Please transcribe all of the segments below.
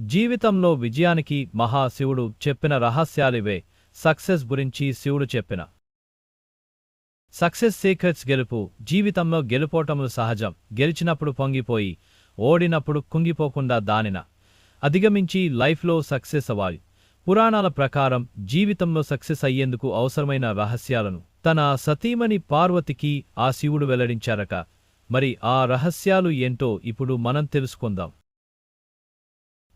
జీవితంలో విజయానికి మహాశివుడు చెప్పిన రహస్యాలివే సక్సెస్ గురించి శివుడు చెప్పిన. సక్సెస్ సీక్రెట్స్ గెలుపు జీవితంలో గెలుపోటములు సహజం గెలిచినప్పుడు పొంగిపోయి ఓడినప్పుడు కుంగిపోకుండా దానిన. అధిగమించి లైఫ్లో సక్సెస్ అవ్వాలి. పురాణాల ప్రకారం జీవితంలో సక్సెస్ అయ్యేందుకు అవసరమైన రహస్యాలను. తన సతీమణి పార్వతికి ఆ శివుడు వెల్లడించారక మరి ఆ రహస్యాలు ఏంటో ఇప్పుడు మనం తెలుసుకుందాం.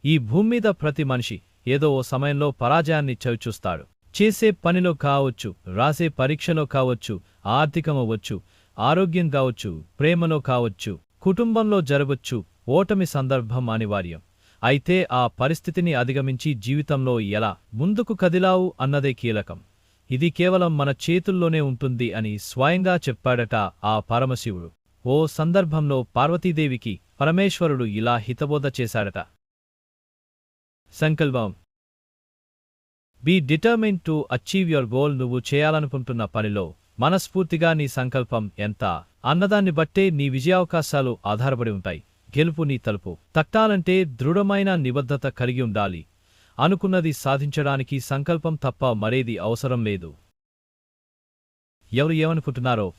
ఈ భూమ్మీద ప్రతి మనిషి ఏదో ఓ సమయంలో పరాజయాన్ని చవిచూస్తాడు. చేసే పనిలో కావచ్చు రాసే పరీక్షలో కావచ్చు ఆర్థికమవచ్చు ఆరోగ్యం కావచ్చు ప్రేమలో కావచ్చు కుటుంబంలో జరగొచ్చు ఓటమి సందర్భం అనివార్యం. అయితే ఆ పరిస్థితిని అధిగమించి జీవితంలో ఎలా ముందుకు కదిలావు అన్నదే కీలకం. ఇది కేవలం మన చేతుల్లోనే ఉంటుంది అని స్వయంగా చెప్పాడట ఆ పరమశివుడు. ఓ సందర్భంలో పార్వతీదేవికి పరమేశ్వరుడు ఇలా హితబోధ చేశాడట. సంకల్పం. Be determine to achieve your goal నువ్వు చేయాలనుకుంటున్న పనిలో మనస్ఫూర్తిగా నీ సంకల్పం ఎంత అన్నదాన్ని బట్టే నీ విజయావకాశాలు ఆధారపడి ఉంటాయి. గెలుపు నీ తలుపు. తట్టాలంటే దృఢమైన నిబద్ధత కలిగి ఉండాలి. అనుకున్నది సాధించడానికి సంకల్పం తప్ప మరేది అవసరం లేదు. ఎవరు ఏమనుకుంటున్నారో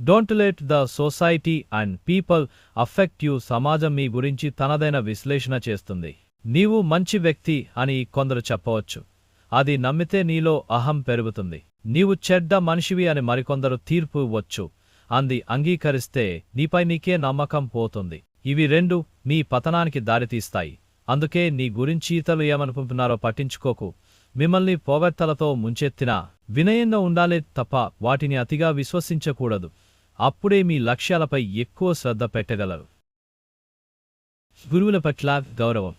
don't let the society and people affect you సమాజం మీ గురించి తనదైన విశ్లేషణ చేస్తుంది. నీవు మంచి వ్యక్తి అని కొందరు చెప్పవచ్చు. అది నమ్మితే నీలో అహం పెరుగుతుంది. నీవు చెడ్డ మనిషివి అని మరికొందరు తీర్పు ఇవ్వచ్చు అంది అంగీకరిస్తే నీపై నీకే నమ్మకం పోతుంది. ఇవి రెండు నీ పతనానికి దారితీస్తాయి. అందుకే నీ గురించి ఇతరులు ఏమనుకుంటున్నారో పట్టించుకోకు. మిమ్మల్ని పోవెత్తలతో ముంచెత్తినా వినయంగా ఉండాలే తప్ప వాటిని అతిగా విశ్వసించకూడదు. అప్పుడే మీ లక్ష్యాలపై ఎక్కువ శ్రద్ధ పెట్టగలరు. గురువుల పట్ల గౌరవం.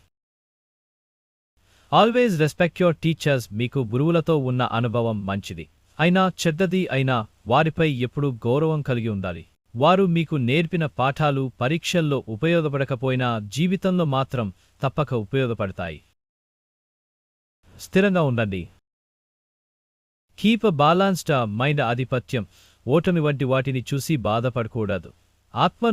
ఆల్వేజ్ రెస్పెక్ట్ యువర్ టీచర్స్ మీకు గురువులతో ఉన్న అనుభవం మంచిది. అయినా చెడ్డది అయినా వారిపై ఎప్పుడూ గౌరవం కలిగి ఉండాలి. వారు మీకు నేర్పిన పాఠాలు పరీక్షల్లో ఉపయోగపడకపోయినా జీవితంలో మాత్రం తప్పక ఉపయోగపడతాయి. స్థిరంగా ఉండండి. కీప్ అ బాలాన్స్డ్ మైండ్ ఆధిపత్యం ఓటమి వంటి వాటిని చూసి బాధపడకూడదు. ఆత్మ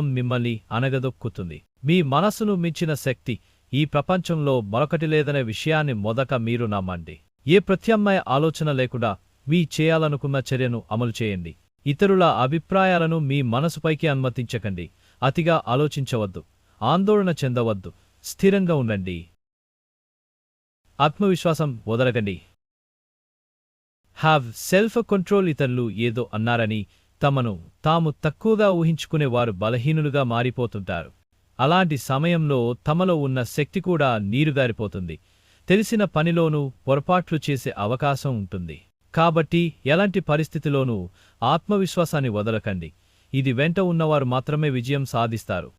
మిమ్మల్ని అనగదొక్కుతుంది. మీ మనసును మించిన శక్తి ఈ ప్రపంచంలో మరొకటి లేదనే విషయాన్ని మొదక మీరు నమ్మండి. ఏ ప్రత్యామ్నాయ ఆలోచన లేకుండా మీ చేయాలనుకున్న చర్యను అమలు చేయండి. ఇతరుల అభిప్రాయాలను మీ మనసుపైకి అనుమతించకండి. అతిగా ఆలోచించవద్దు. ఆందోళన చెందవద్దు. స్థిరంగా ఉండండి. ఆత్మవిశ్వాసం వదలకండి. హ్యావ్ సెల్ఫ్ కంట్రోల్ ఇతరులు ఏదో అన్నారని తమను తాము తక్కువగా ఊహించుకునే వారు బలహీనులుగా మారిపోతుంటారు. అలాంటి సమయంలో తమలో ఉన్న శక్తి కూడా నీరుగారిపోతుంది. తెలిసిన పనిలోనూ పొరపాట్లు చేసే అవకాశం ఉంటుంది. కాబట్టి ఎలాంటి పరిస్థితిలోనూ ఆత్మవిశ్వాసాన్ని వదలకండి. ఇది వెంట ఉన్నవారు మాత్రమే విజయం సాధిస్తారు.